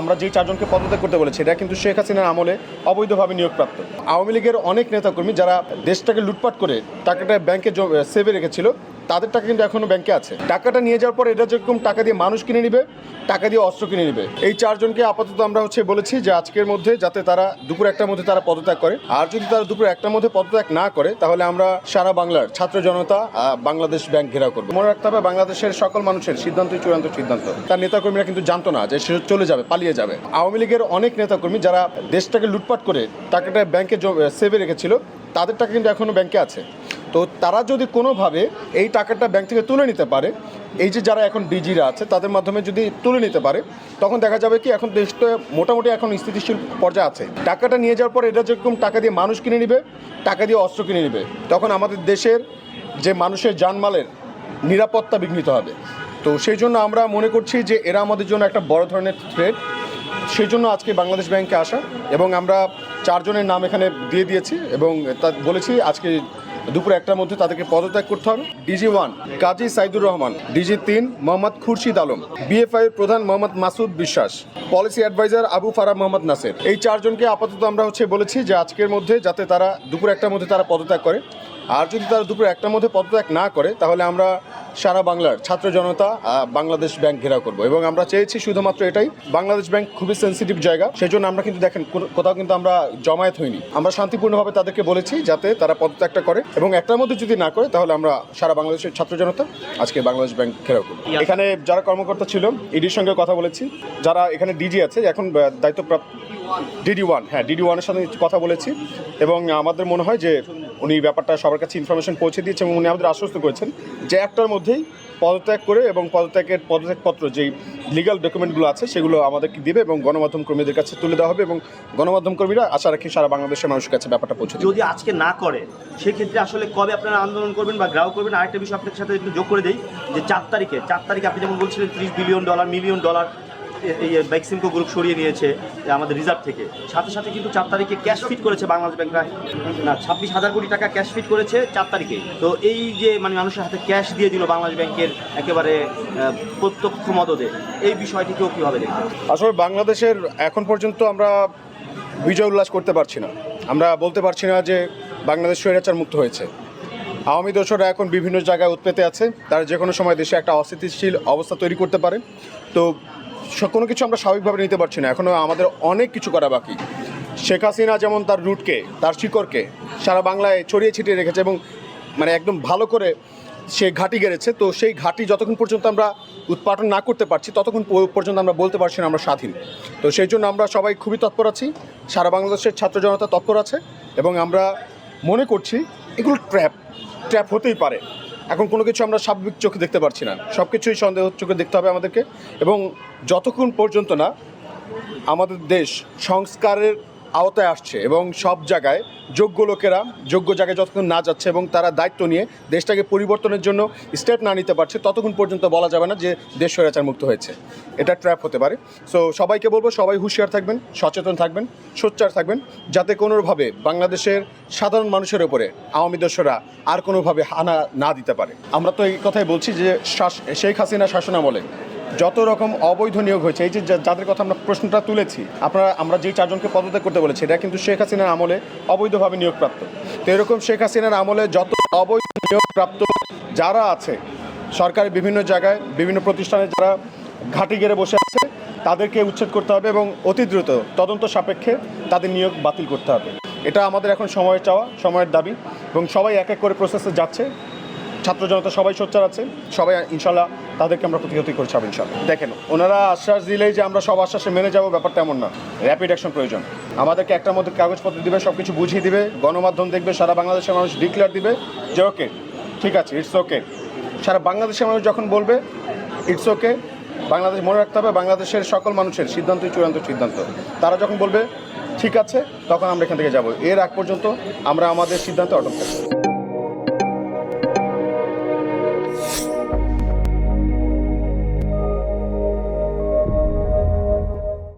আমরা যে চারজনকে পদত্যাগ করতে বলেছি, এটা কিন্তু শেখ হাসিনার আমলে অবৈধভাবে নিয়োগপ্রাপ্ত। আওয়ামী লীগের অনেক নেতাকর্মী যারা দেশটাকে লুটপাট করে টাকাটা ব্যাংকে সেভে রেখেছিল তাদের টাকা কিন্তু এখনও ব্যাংকে আছে। টাকাটা নিয়ে যাওয়ার পর এটা যেরকম টাকা দিয়ে মানুষ কিনে নিবে, টাকা দিয়ে অস্ত্র কিনে নিবে। এই চারজনকে আপাতত আমরা হচ্ছে বলেছি যে আজকের মধ্যে যাতে তারা দুপুর একটার মধ্যে তারা পদত্যাগ করে। আর যদি তারা দুপুর একটার মধ্যে পদত্যাগ না করে, তাহলে আমরা সারা বাংলার ছাত্র জনতা বাংলাদেশ ব্যাংক ঘেরাও করব। মনে রাখতে হবে বাংলাদেশের সকল মানুষের সিদ্ধান্তই চূড়ান্ত সিদ্ধান্ত। তার নেতাকর্মীরা কিন্তু জানতো না যে সে চলে যাবে, পালিয়ে যাবে। আওয়ামী লীগের অনেক নেতাকর্মী যারা দেশটাকে লুটপাট করে টাকাটা ব্যাংকে সেভে রেখেছিল, তাদের টাকা কিন্তু এখনও ব্যাংকে আছে। তো তারা যদি কোনোভাবে এই টাকাটা ব্যাংক থেকে তুলে নিতে পারে, এই যে যারা এখন ডিজিরা আছে, তাদের মাধ্যমে যদি তুলে নিতে পারে, তখন দেখা যাবে কি এখন দেশটা মোটামুটি এখন স্থিতিশীল পর্যায়ে আছে। টাকাটা নিয়ে যাওয়ার পর এটা যেরকম টাকা দিয়ে মানুষ কিনে নিবে, টাকা দিয়ে অস্ত্র কিনে নিবে, তখন আমাদের দেশের যে মানুষের জানমালের নিরাপত্তা বিঘ্নিত হবে। তো সেই জন্য আমরা মনে করছি যে এরা আমাদের জন্য একটা বড় ধরনের থ্রেট সেই জন্য আজকে বাংলাদেশ ব্যাংকে আসা এবং আমরা চারজনের নাম এখানে দিয়ে দিয়েছি এবং তা বলেছি আজকে দুপুর একটার মধ্যে তাদেরকে পদত্যাগ করতে হবে। DG one, Kazi Saidur Rahman. DG তিন, মোহাম্মদ খুরশিদ আলম। বিএফআই প্রধান মোহাম্মদ মাসুদ বিশ্বাস। পলিসি অ্যাডভাইজার আবু ফারা মোহাম্মদ নাসের। এই চারজনকে আপাতত আমরা হচ্ছে বলেছি যে আজকের মধ্যে যাতে তারা দুপুর একটার মধ্যে তারা পদত্যাগ করে। আর যদি তারা দুপুর একটার মধ্যে পদত্যাগ না করে, তাহলে আমরা সারা বাংলার ছাত্র জনতা বাংলাদেশ ব্যাংক ঘেরাও করব। এবং আমরা চেয়েছি শুধুমাত্র এটাই বাংলাদেশ ব্যাংক খুবই সেন্সিটিভ জায়গা সেই জন্য আমরা কিন্তু দেখেন কোথাও কিন্তু আমরা জমায়েত হইনি। আমরা শান্তিপূর্ণভাবে তাদেরকে বলেছি যাতে তারা পদত্যাগটা করে এবং একটার মধ্যে যদি না করে তাহলে আমরা সারা বাংলাদেশের ছাত্র জনতা আজকে বাংলাদেশ ব্যাংক ঘেরাও করব। এখানে যারা কর্মকর্তা ছিল ইডির সঙ্গে কথা বলেছি যারা এখানে ডিজি আছে এখন দায়িত্বপ্রাপ্ত ডিডি ওয়ান হ্যাঁ ডিডি ওয়ানের সাথে কথা বলেছি এবং আমাদের মনে হয় যে উনি ব্যাপারটা সবার কাছে ইনফরমেশন পৌঁছে দিয়েছেন এবং উনি আমাদের আশ্বস্ত করেছেন যে একটার মধ্যেই পদত্যাগ করে এবং পদত্যাগের পদত্যাগপত্র যেই লিগাল ডকুমেন্টগুলো আছে সেগুলো আমাদেরকে দিবে এবং গণমাধ্যম কর্মীদের কাছে তুলে দেওয়া হবে এবং গণমাধ্যম কর্মীরা আশা রাখি সারা বাংলাদেশের মানুষের কাছে ব্যাপারটা পৌঁছে যদি আজকে না করে, সেক্ষেত্রে আসলে কবে আপনারা আন্দোলন করবেন বা গ্রাহক করবেন? আরেকটা বিষয় আপনার সাথে একটু যোগ করে দেই, যে চার তারিখে চার তারিখে আপনি যেমন বলছিলেন ত্রিশ বিলিয়ন ডলার মিলিয়ন ডলার এই ব্যাক্সিমকো গ্রুপ সরিয়ে নিয়েছে আমাদের রিজার্ভ থেকে। সাথে সাথে কিন্তু চার তারিখে ক্যাশ ফিট করেছে বাংলাদেশ ব্যাংক না, ছাব্বিশ হাজার কোটি টাকা ক্যাশ ফিট করেছে চার তারিখে। তো এই যে মানে মানুষের হাতে ক্যাশ দিয়ে দিল বাংলাদেশ ব্যাংকের একেবারে প্রত্যক্ষ মদদে, এই বিষয়টিকেও কীভাবে দেখবেন? আসলে বাংলাদেশের এখন পর্যন্ত আমরা বিজয় উল্লাস করতে পারছি না। আমরা বলতে পারছি না যে বাংলাদেশ স্বৈরাচার মুক্ত হয়েছে। আওয়ামী দোষরা এখন বিভিন্ন জায়গায় উৎপেতে আছে। তারা যে কোনো সময় দেশে একটা অস্থিতিশীল অবস্থা তৈরি করতে পারে। তো কোনো কিছু আমরা স্বাভাবিকভাবে নিতে পারছি না। এখনও আমাদের অনেক কিছু করা বাকি। শেখ হাসিনা যেমন তার রুটকে, তার শিকড়কে সারা বাংলায় ছড়িয়ে ছিটিয়ে রেখেছে এবং মানে একদম ভালো করে সে ঘাঁটি গেড়েছে, তো সেই ঘাঁটি যতক্ষণ পর্যন্ত আমরা উৎপাদন না করতে পারছি, ততক্ষণ পর্যন্ত আমরা বলতে পারছি না আমরা স্বাধীন। তো সেই জন্য আমরা সবাই খুবই তৎপর আছি। সারা বাংলাদেশের ছাত্র জনতা তৎপর আছে এবং আমরা মনে করছি এগুলো ট্র্যাপ ট্র্যাপ হতেই পারে। এখন কোনো কিছু আমরা স্বাভাবিক চোখে দেখতে পারছি না। সব কিছুই সন্দেহ চোখে দেখতে হবে আমাদেরকে এবং যতক্ষণ পর্যন্ত না আমাদের দেশ সংস্কারের আওতায় আসছে এবং সব জায়গায় যোগ্য লোকেরা যোগ্য জায়গায় যতক্ষণ না যাচ্ছে এবং তারা দায়িত্ব নিয়ে দেশটাকে পরিবর্তনের জন্য স্টেপ না নিতে পারছে, ততক্ষণ পর্যন্ত বলা যাবে না যে দেশ স্বৈরাচার মুক্ত হয়েছে। এটা ট্র্যাপ হতে পারে। সো সবাইকে বলব, সবাই হুঁশিয়ার থাকবেন, সচেতন থাকবেন, সোচ্চার থাকবেন, যাতে কোনোভাবে বাংলাদেশের সাধারণ মানুষের ওপরে আওয়ামী দোষরা আর কোনোভাবে হানা না দিতে পারে। আমরা তো এই কথাই বলছি যে শেখ হাসিনা শাসনামলে যত রকম অবৈধ নিয়োগ হয়েছে, এই যে যাদের কথা আমরা প্রশ্নটা তুলেছি, আপনারা, আমরা যে চারজনকে পদত্যাগ করতে বলেছি, এটা কিন্তু শেখ হাসিনার আমলে অবৈধভাবে নিয়োগপ্রাপ্ত। তো এরকম শেখ হাসিনার আমলে যত অবৈধ নিয়োগপ্রাপ্ত যারা আছে, সরকারের বিভিন্ন জায়গায়, বিভিন্ন প্রতিষ্ঠানে যারা ঘাঁটি গেড়ে বসে আছে, তাদেরকে উচ্ছেদ করতে হবে এবং অতি দ্রুত, তদন্ত সাপেক্ষে তাদের নিয়োগ বাতিল করতে হবে। এটা আমাদের এখন সময়ের চাওয়া, সময়ের দাবি এবং সবাই এক এক করে প্রসেসে যাচ্ছে। ছাত্র জনতা সবাই সোচ্চার আছে। সবাই ইনশাল্লাহ তাদেরকে আমরা প্রতিহত করে ছাড়ব ইনশাল্লাহ দেখেন, ওনারা আশ্বাস দিলেই যে আমরা সব আশ্বাসে মেনে যাব, ব্যাপার তেমন না। র্যাপিড অ্যাকশন প্রয়োজন। আমাদেরকে একটার মধ্যে কাগজপত্র দিবে সব কিছু বুঝিয়ে দিবে, গণমাধ্যম দেখবে, সারা বাংলাদেশের মানুষ ডিক্লেয়ার দিবে যে ওকে ঠিক আছে ইটস ওকে সারা বাংলাদেশের মানুষ যখন বলবে ইটস ওকে বাংলাদেশ মনে রাখতে হবে, বাংলাদেশের সকল মানুষের সিদ্ধান্তই চূড়ান্ত সিদ্ধান্ত। তারা যখন বলবে, ঠিক আছে, তখন আমরা এখান থেকে যাব। এর আগ পর্যন্ত আমরা আমাদের সিদ্ধান্তে অটল থাকব।